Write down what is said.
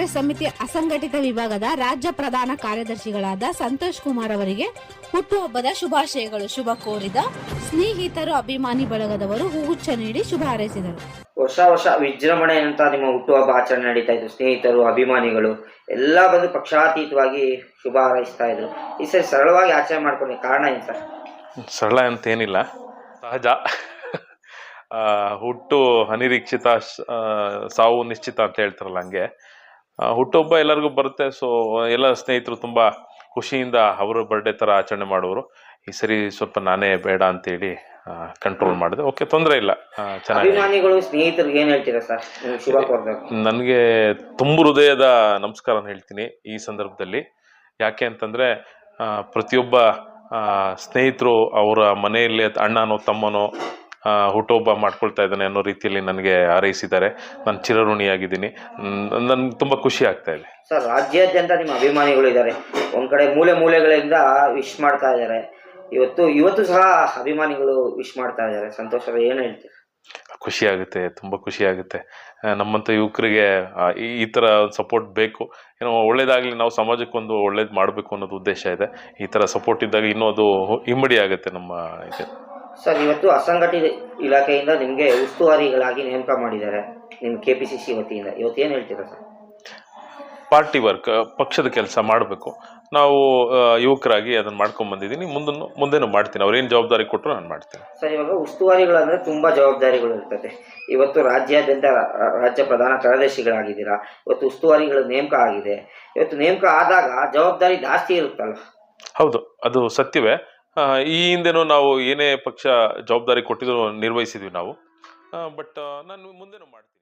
ಕಾಂಗ್ರೆಸ್ ಸಮಿತಿ ಅಸಂಘಟಿತ ವಿಭಾಗದ ರಾಜ್ಯ ಪ್ರಧಾನ ಕಾರ್ಯದರ್ಶಿಗಳಾದ ಸಂತೋಷ್ ಕುಮಾರ್ ಅವರಿಗೆ ಹುಟ್ಟುಹಬ್ಬದ ಶುಭಾಶಯಗಳು. ಶುಭ ಕೋರಿದ ಸ್ನೇಹಿತರು ಅಭಿಮಾನಿ ಬಳಗದವರು ಹೂಗುಚ್ಛ ನೀಡಿ ಶುಭ ಹಾರೈಸಿದರು. ವರ್ಷ ವರ್ಷ ವಿಜೃಂಭಣೆ ಅಂತ ನಿಮ್ಮ ಹುಟ್ಟುಹಬ್ಬ ಆಚರಣೆ ನಡೀತಾ ಇತ್ತು. ಸ್ನೇಹಿತರು ಅಭಿಮಾನಿಗಳು ಎಲ್ಲ ಬಂದು ಪಕ್ಷಾತೀತವಾಗಿ ಶುಭ ಹಾರೈಸ್ತಾ ಇದ್ರು. ಈ ಸರಿ ಸರಳವಾಗಿ ಆಚರಣೆ ಮಾಡ್ಕೊಂಡೆ ಕಾರಣ ಏನು ಸರ್? ಸರಳ ಅಂತೇನಿಲ್ಲ ಸಹಜ. ಆ, ಹುಟ್ಟು ಅನಿರೀಕ್ಷಿತ ಸಾವು ನಿಶ್ಚಿತ ಅಂತ ಹೇಳ್ತಾರಲ್ಲ ಹಂಗೆ. ಹುಟ್ಟುಹಬ್ಬ ಎಲ್ಲರಿಗೂ ಬರುತ್ತೆ. ಸೊ ಎಲ್ಲ ಸ್ನೇಹಿತರು ತುಂಬ ಖುಷಿಯಿಂದ ಅವರ ಬರ್ಡೇ ಥರ ಆಚರಣೆ ಮಾಡೋರು ಈ ಸರಿ ಸ್ವಲ್ಪ ನಾನೇ ಬೇಡ ಅಂತೇಳಿ ಕಂಟ್ರೋಲ್ ಮಾಡಿದೆ. ಓಕೆ ತೊಂದರೆ ಇಲ್ಲ. ಚೆನ್ನಾಗಿ ಅಭಿಮಾನಿಗಳು ಸ್ನೇಹಿತರಿಗೆ ಏನ್ ಹೇಳ್ತೀರಾ ಸರ್? ಶುಭ ಕೋರ್ಬೇಕು ನನಗೆ ತುಂಬ ಹೃದಯದ ನಮಸ್ಕಾರ ಹೇಳ್ತೀನಿ ಈ ಸಂದರ್ಭದಲ್ಲಿ. ಯಾಕೆ ಅಂತಂದರೆ ಪ್ರತಿಯೊಬ್ಬ ಸ್ನೇಹಿತರು ಅವರ ಮನೆಯಲ್ಲಿ ಅಣ್ಣನೋ ತಮ್ಮನೋ ಹುಟ್ಟುಹಬ್ಬ ಮಾಡ್ಕೊಳ್ತಾ ಇದ್ದಾನೆ ಅನ್ನೋ ರೀತಿಯಲ್ಲಿ ನನಗೆ ಹಾರೈಸಿದ್ದಾರೆ. ನಾನು ಚಿರಋಣಿಯಾಗಿದ್ದೀನಿ. ನನ್ಗೆ ತುಂಬ ಖುಷಿ ಆಗ್ತಾ ಇದೆ. ಸರ್ ರಾಜ್ಯಾದ್ಯಂತ ನಿಮ್ಮ ಅಭಿಮಾನಿಗಳು ಇದ್ದಾರೆ. ಒಂದು ಕಡೆ ಮೂಲೆ ಮೂಲೆಗಳಿಂದ ವಿಶ್ ಮಾಡ್ತಾ ಇದ್ದಾರೆ. ಇವತ್ತು ಇವತ್ತು ಸಹ ಅಭಿಮಾನಿಗಳು ವಿಶ್ ಮಾಡ್ತಾ ಇದ್ದಾರೆ. ಸಂತೋಷ ಏನು ಹೇಳ್ತೀರಾ? ಖುಷಿ ಆಗುತ್ತೆ ತುಂಬ ಖುಷಿ ಆಗುತ್ತೆ. ನಮ್ಮಂತ ನಮ್ಮಂಥ ಯುವಕರಿಗೆ ಈ ಈ ಥರ ಸಪೋರ್ಟ್ ಬೇಕು. ಏನೋ ಒಳ್ಳೇದಾಗಲಿ ನಾವು ಸಮಾಜಕ್ಕೊಂದು ಒಳ್ಳೇದು ಮಾಡಬೇಕು ಅನ್ನೋದು ಉದ್ದೇಶ ಇದೆ. ಈ ಥರ ಸಪೋರ್ಟ್ ಇದ್ದಾಗ ಇನ್ನೂ ಅದು ಇಮ್ಮಡಿ ಆಗುತ್ತೆ ನಮ್ಮ ಇದು. ಸರ್ ಇವತ್ತು ಅಸಂಘಟಿತ ಇಲಾಖೆಯಿಂದ ನಿಮಗೆ ಉಸ್ತುವಾರಿಗಳಾಗಿ ನೇಮಕ ಮಾಡಿದ್ದಾರೆ ನಿಮ್ಮ ಕೆ ಪಿ ಸಿ ಸಿ ವತಿಯಿಂದ. ಇವತ್ತು ಏನು ಹೇಳ್ತೀರಾ ಸರ್? ಪಾರ್ಟಿ ವರ್ಕ್ ಪಕ್ಷದ ಕೆಲಸ ಮಾಡಬೇಕು. ನಾವು ಆ, ಯುವಕರಾಗಿ ಅದನ್ನು ಮಾಡ್ಕೊಂಡು ಬಂದಿದ್ದೀನಿ. ಮುಂದೆ ಮುಂದೆನೂ ಮಾಡ್ತೀನಿ. ಅವ್ರು ಏನು ಜವಾಬ್ದಾರಿ ಕೊಟ್ಟರು ನಾನು ಮಾಡ್ತೀನಿ. ಸರ್ ಇವಾಗ ಉಸ್ತುವಾರಿಗಳು ಅಂದ್ರೆ ತುಂಬಾ ಜವಾಬ್ದಾರಿಗಳು ಇರ್ತದೆ. ಇವತ್ತು ರಾಜ್ಯಾದ್ಯಂತ ರಾ- ರಾಜ್ಯ ಪ್ರಧಾನ ಕಾರ್ಯದರ್ಶಿಗಳಾಗಿದ್ದೀರಾ ಇವತ್ತು ಉಸ್ತುವಾರಿಗಳ ನೇಮಕ ಆಗಿದೆ. ಇವತ್ತು ನೇಮಕ ಆದಾಗ ಜವಾಬ್ದಾರಿ ಜಾಸ್ತಿ ಇರುತ್ತಲ್ಲ ಹೌದು ಅದು ಸತ್ಯವೇ. ಈ ಹಿಂದೆನೂ ನಾವು ಏನೇ ಪಕ್ಷ ಜವಾಬ್ದಾರಿ ಕೊಟ್ಟಿದ್ರು ನಿರ್ವಹಿಸಿದ್ವಿ ನಾವು. ಬಟ್ ನಾನು ಮುಂದೆನೂ ಮಾಡ್ತೀನಿ.